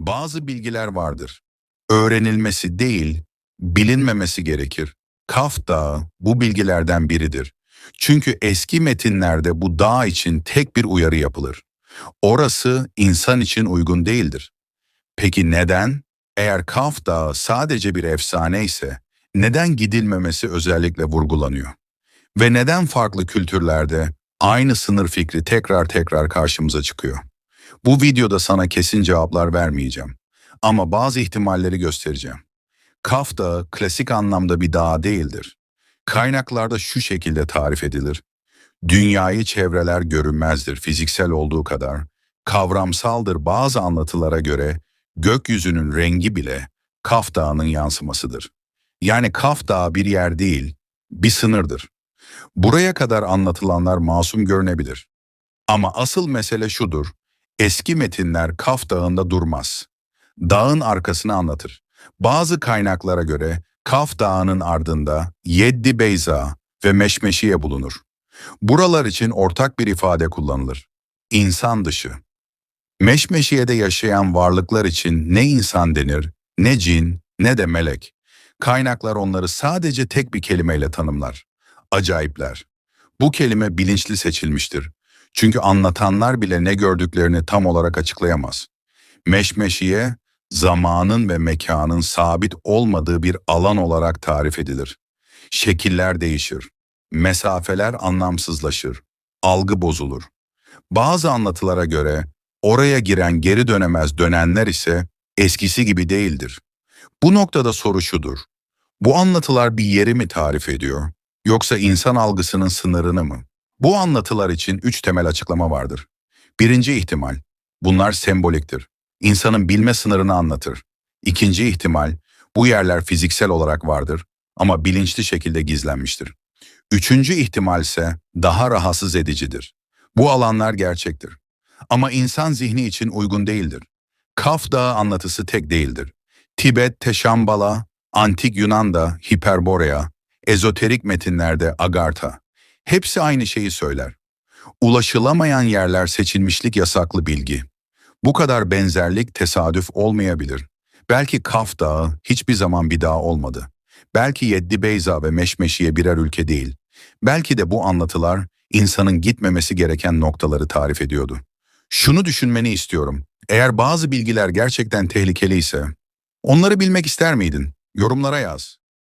Bazı bilgiler vardır. Öğrenilmesi değil, bilinmemesi gerekir. Kaf Dağı bu bilgilerden biridir. Çünkü eski metinlerde bu dağ için tek bir uyarı yapılır. Orası insan için uygun değildir. Peki neden? Eğer Kaf Dağı sadece bir efsane ise neden gidilmemesi özellikle vurgulanıyor? Ve neden farklı kültürlerde aynı sınır fikri tekrar tekrar karşımıza çıkıyor? Bu videoda sana kesin cevaplar vermeyeceğim. Ama bazı ihtimalleri göstereceğim. Kaf Dağı klasik anlamda bir dağ değildir. Kaynaklarda şu şekilde tarif edilir. Dünyayı çevreler görünmezdir fiziksel olduğu kadar. Kavramsaldır bazı anlatılara göre gökyüzünün rengi bile Kaf Dağı'nın yansımasıdır. Yani Kaf Dağı bir yer değil, bir sınırdır. Buraya kadar anlatılanlar masum görünebilir. Ama asıl mesele şudur. Eski metinler Kaf Dağı'nda durmaz. Dağın arkasını anlatır. Bazı kaynaklara göre Kaf Dağı'nın ardında Yeddi Beyza ve Meşmeşiye bulunur. Buralar için ortak bir ifade kullanılır. İnsan dışı. Meşmeşiye'de yaşayan varlıklar için ne insan denir, ne cin, ne de melek. Kaynaklar onları sadece tek bir kelimeyle tanımlar. Acayipler. Bu kelime bilinçli seçilmiştir. Çünkü anlatanlar bile ne gördüklerini tam olarak açıklayamaz. Meşmeşiye, zamanın ve mekanın sabit olmadığı bir alan olarak tarif edilir. Şekiller değişir, mesafeler anlamsızlaşır, algı bozulur. Bazı anlatılara göre oraya giren geri dönemez dönenler ise eskisi gibi değildir. Bu noktada soru şudur. Bu anlatılar bir yeri mi tarif ediyor, yoksa insan algısının sınırını mı? Bu anlatılar için üç temel açıklama vardır. Birinci ihtimal, bunlar semboliktir. İnsanın bilme sınırını anlatır. İkinci ihtimal, bu yerler fiziksel olarak vardır ama bilinçli şekilde gizlenmiştir. Üçüncü ihtimal ise daha rahatsız edicidir. Bu alanlar gerçektir. Ama insan zihni için uygun değildir. Kaf Dağı anlatısı tek değildir. Tibet, Teşambala, Antik Yunan'da Hiperborea, ezoterik metinlerde Agartha. Hepsi aynı şeyi söyler. Ulaşılamayan yerler seçilmişlik yasaklı bilgi. Bu kadar benzerlik tesadüf olmayabilir. Belki Kaf Dağı hiçbir zaman bir dağ olmadı. Belki Yeddi Beyza ve Meşmeşiye birer ülke değil. Belki de bu anlatılar insanın gitmemesi gereken noktaları tarif ediyordu. Şunu düşünmeni istiyorum. Eğer bazı bilgiler gerçekten tehlikeliyse, onları bilmek ister miydin? Yorumlara yaz.